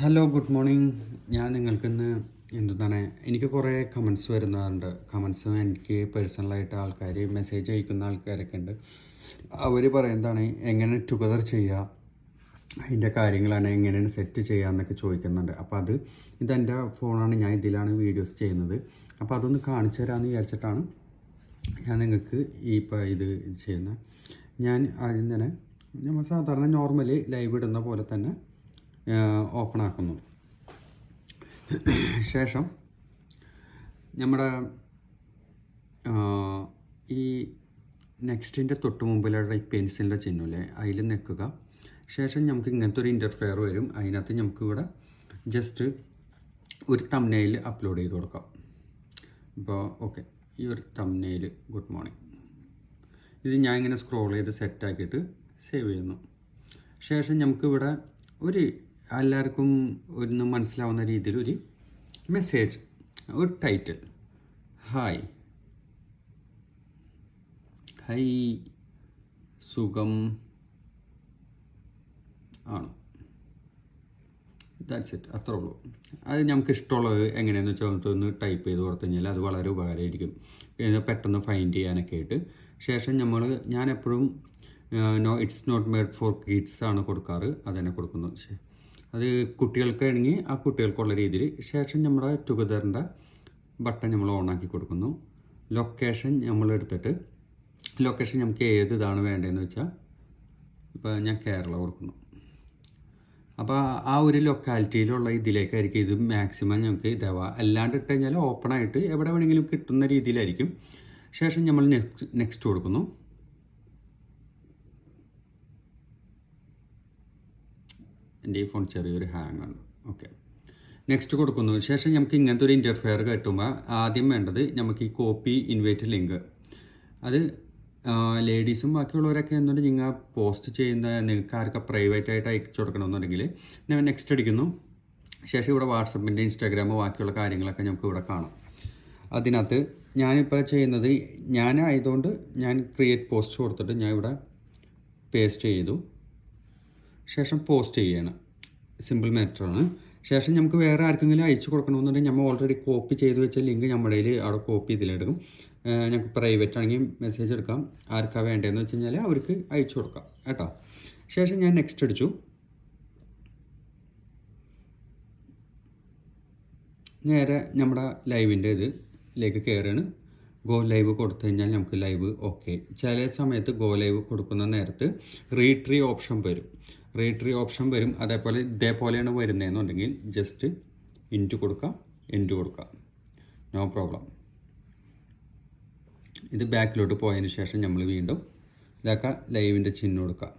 Hello good morning ഞാൻ നിങ്ങൾക്കിന്ന് എന്താണ് എനിക്ക് കുറേ കമൻസ് വരുന്നുണ്ട് കമൻസ് എനിക്ക് പേഴ്സണലായിട്ട് ആൾക്കാർ മെസ്സേജ് അയക്കുന്ന ആൾക്കാരൊക്കെ ഉണ്ട്. അവർ പറയുന്നതാണ് എങ്ങനെ ടുഗദർ ചെയ്യുക അതിന്റെ കാര്യങ്ങളാണ് എങ്ങനെയാണ് സെറ്റ് ചെയ്യുക എന്നൊക്കെ ചോദിക്കുന്നുണ്ട്. അപ്പോൾ അത് ഇതെന്റെ ഫോണാണ് ഞാൻ ഇതിലാണ് വീഡിയോസ് ചെയ്യുന്നത്. അപ്പോൾ അതൊന്ന് കാണിച്ചു തരാമെന്ന് വിചാരിച്ചിട്ടാണ് ഞാൻ നിങ്ങൾക്ക് ഈ ഇപ്പോൾ ഇത് ചെയ്യുന്നത്. ഞാൻ ആദ്യം തന്നെ നമ്മൾ സാധാരണ നോർമലി ലൈവ് ഇടുന്ന പോലെ തന്നെ ഓപ്പൺ ആക്കുന്നു ശേഷം നമ്മുടെ ഈ നെക്സ്റ്റിന്റെ തൊട്ട് മുമ്പിലുള്ള ഈ പെൻസിലിന്റെ ചിഹ്നമില്ലേ അതിൽ നിൽക്കുക ശേഷം നമുക്ക് ഇങ്ങനത്തെ ഒരു ഇന്റർഫെയർ വരും. അതിനകത്ത് നമുക്ക് ഇവിടെ ജസ്റ്റ് ഒരു തമ്മനയിൽ അപ്ലോഡ് ചെയ്ത് കൊടുക്കാം. ഇപ്പോൾ ഓക്കെ ഈ ഒരു തമ്മനയിൽ ഗുഡ് മോർണിംഗ് ഇത് ഞാൻ ഇങ്ങനെ സ്ക്രോൾ ചെയ്ത് സെറ്റാക്കിയിട്ട് സേവ് ചെയ്യുന്നു. ശേഷം നമുക്കിവിടെ ഒരു എല്ലാവർക്കും ഒന്ന് മനസ്സിലാവുന്ന രീതിയിൽ ഒരു മെസ്സേജ് ഒരു ടൈറ്റിൽ ഹായ് ഹൈ സുഖം. ആണോ? ദാറ്റ്സ് ഇറ്റ് അത്രേ ഉള്ളൂ. അത് നമുക്ക് ഇഷ്ടമുള്ളത് എങ്ങനെയാണെന്ന് വെച്ചാൽ ഒന്ന് ടൈപ്പ് ചെയ്ത് കൊടുത്തു കഴിഞ്ഞാൽ അത് വളരെ ഉപകാരമായിരിക്കും. പെട്ടെന്ന് ഫൈൻഡ് ചെയ്യാനൊക്കെ ആയിട്ട്. ശേഷം നമ്മൾ ഞാൻ എപ്പോഴും no it's not made for kids ആണ് കൊടുക്കാറ്. അതന്നെ കൊടുക്കുന്നു. ശേ- അത് കുട്ടികൾക്കാണെങ്കിൽ ആ കുട്ടികൾക്കുള്ള രീതിയിൽ. ശേഷം നമ്മുടെ ടുഗദറിന്റെ ബട്ടൺ നമ്മൾ ഓൺ ആക്കി കൊടുക്കുന്നു. ലൊക്കേഷൻ നമ്മൾ എടുത്തിട്ട് ലൊക്കേഷൻ നമുക്ക് ഏത് ഇതാണ് വേണ്ടതെന്ന് വെച്ചാൽ ഇപ്പോൾ ഞാൻ കേരള കൊടുക്കുന്നു. അപ്പോൾ ആ ഒരു ലൊക്കാലിറ്റിയിലുള്ള ഇതിലേക്കായിരിക്കും ഇത് മാക്സിമം നമുക്ക് ഇതാവുക. അല്ലാണ്ട് ഇട്ട് കഴിഞ്ഞാൽ ഓപ്പണായിട്ട് എവിടെ വേണമെങ്കിലും കിട്ടുന്ന രീതിയിലായിരിക്കും. ശേഷം നമ്മൾ നെക്സ്റ്റ് നെക്സ്റ്റ് കൊടുക്കുന്നു. എന്റെ ഈ ഫോൺ ചെറിയൊരു ഹാങ് ആണ്. ഓക്കെ നെക്സ്റ്റ് കൊടുക്കുന്നു. ശേഷം നമുക്ക് ഇങ്ങനത്തെ ഒരു ഇന്റർഫെയർ കിട്ടുമ്പോൾ ആദ്യം വേണ്ടത് നമുക്ക് ഈ കോപ്പി ഇൻവൈറ്റ് ലിങ്ക് അത് ലേഡീസും ബാക്കിയുള്ളവരൊക്കെ എന്നുണ്ടെങ്കിൽ നിങ്ങൾ പോസ്റ്റ് ചെയ്യുന്ന നിങ്ങൾക്ക് ആർക്കെ പ്രൈവറ്റ് ആയിട്ട് അയച്ചു കൊടുക്കണമെന്നുണ്ടെങ്കിൽ ഞാൻ നെക്സ്റ്റ് അടിക്കുന്നു. ശേഷം ഇവിടെ വാട്സപ്പിന്റെ ഇൻസ്റ്റാഗ്രാം ബാക്കിയുള്ള കാര്യങ്ങളൊക്കെ നമുക്ക് ഇവിടെ കാണാം. അതിനകത്ത് ഞാനിപ്പോൾ ചെയ്യുന്നത് ഞാനായതുകൊണ്ട് ഞാൻ ക്രിയേറ്റ് പോസ്റ്റ് കൊടുത്തിട്ട് ഞാൻ ഇവിടെ പേസ്റ്റ് ചെയ്തു. ശേഷം പോസ്റ്റ് ചെയ്യണം. സിമ്പിൾ മാറ്ററാണ് ശേഷം നമുക്ക് വേറെ ആർക്കെങ്കിലും അയച്ചു കൊടുക്കണമെന്നുണ്ടെങ്കിൽ നമ്മൾ ഓൾറെഡി കോപ്പി ചെയ്ത് വെച്ച ലിങ്ക് നമ്മുടെ കയ്യിൽ അവിടെ കോപ്പി ഇതിലെടുക്കും ഞങ്ങൾക്ക് പ്രൈവറ്റ് ആണെങ്കിൽ മെസ്സേജ് എടുക്കാം. ആർക്കാ വേണ്ടതെന്ന് വെച്ച് കഴിഞ്ഞാൽ അവർക്ക് അയച്ചു കൊടുക്കാം. കേട്ടോ? ശേഷം ഞാൻ നെക്സ്റ്റ് അടിച്ചു. നേരെ നമ്മുടെ ലൈവിന്റെ ഇതിലേക്ക് കയറുകയാണ് ഗോ ലൈവ് കൊടുത്തു കഴിഞ്ഞാൽ നമുക്ക് ലൈവ് ഓക്കെ ചില സമയത്ത് ഗോ ലൈവ് കൊടുക്കുന്ന നേരത്ത് റീട്രീ ഓപ്ഷൻ വരും. റീട്രീ ഓപ്ഷൻ വരും. അതേപോലെ ഇതേപോലെയാണ് വരുന്നതെന്നുണ്ടെങ്കിൽ ജസ്റ്റ് ഇന്റു കൊടുക്കാം എന്റു കൊടുക്കാം നോ പ്രോബ്ലം ഇത് ബാക്കിലോട്ട് പോയതിന് ശേഷം നമ്മൾ വീണ്ടും ഇതാക്കാം ലൈവിന്റെ ചിഹ്നം കൊടുക്കാം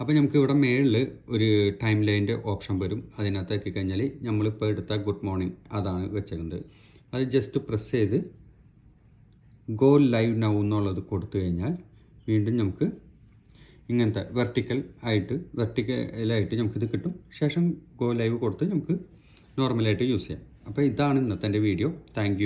അപ്പോൾ നമുക്ക് ഇവിടെ മേളിൽ ഒരു ടൈം ലൈന്റെ ഓപ്ഷൻ വരും. അതിനകത്ത് ആക്കി കഴിഞ്ഞാൽ നമ്മളിപ്പോൾ എടുത്ത ഗുഡ് മോർണിംഗ് അതാണ് വെച്ചേക്കുന്നത്. അത് ജസ്റ്റ് പ്രസ് ചെയ്ത് ഗോ ലൈവ് നൗ എന്നുള്ളത് കൊടുത്തു കഴിഞ്ഞാൽ വീണ്ടും നമുക്ക് ഇങ്ങനത്തെ വെർട്ടിക്കൽ ആയിട്ട് വെർട്ടിക്കലായിട്ട് നമുക്കിത് കിട്ടും. ശേഷം ഗോ ലൈവ് കൊടുത്ത് നമുക്ക് നോർമലായിട്ട് യൂസ് ചെയ്യാം. അപ്പോൾ ഇതാണ് ഇന്നത്തെ വീഡിയോ താങ്ക്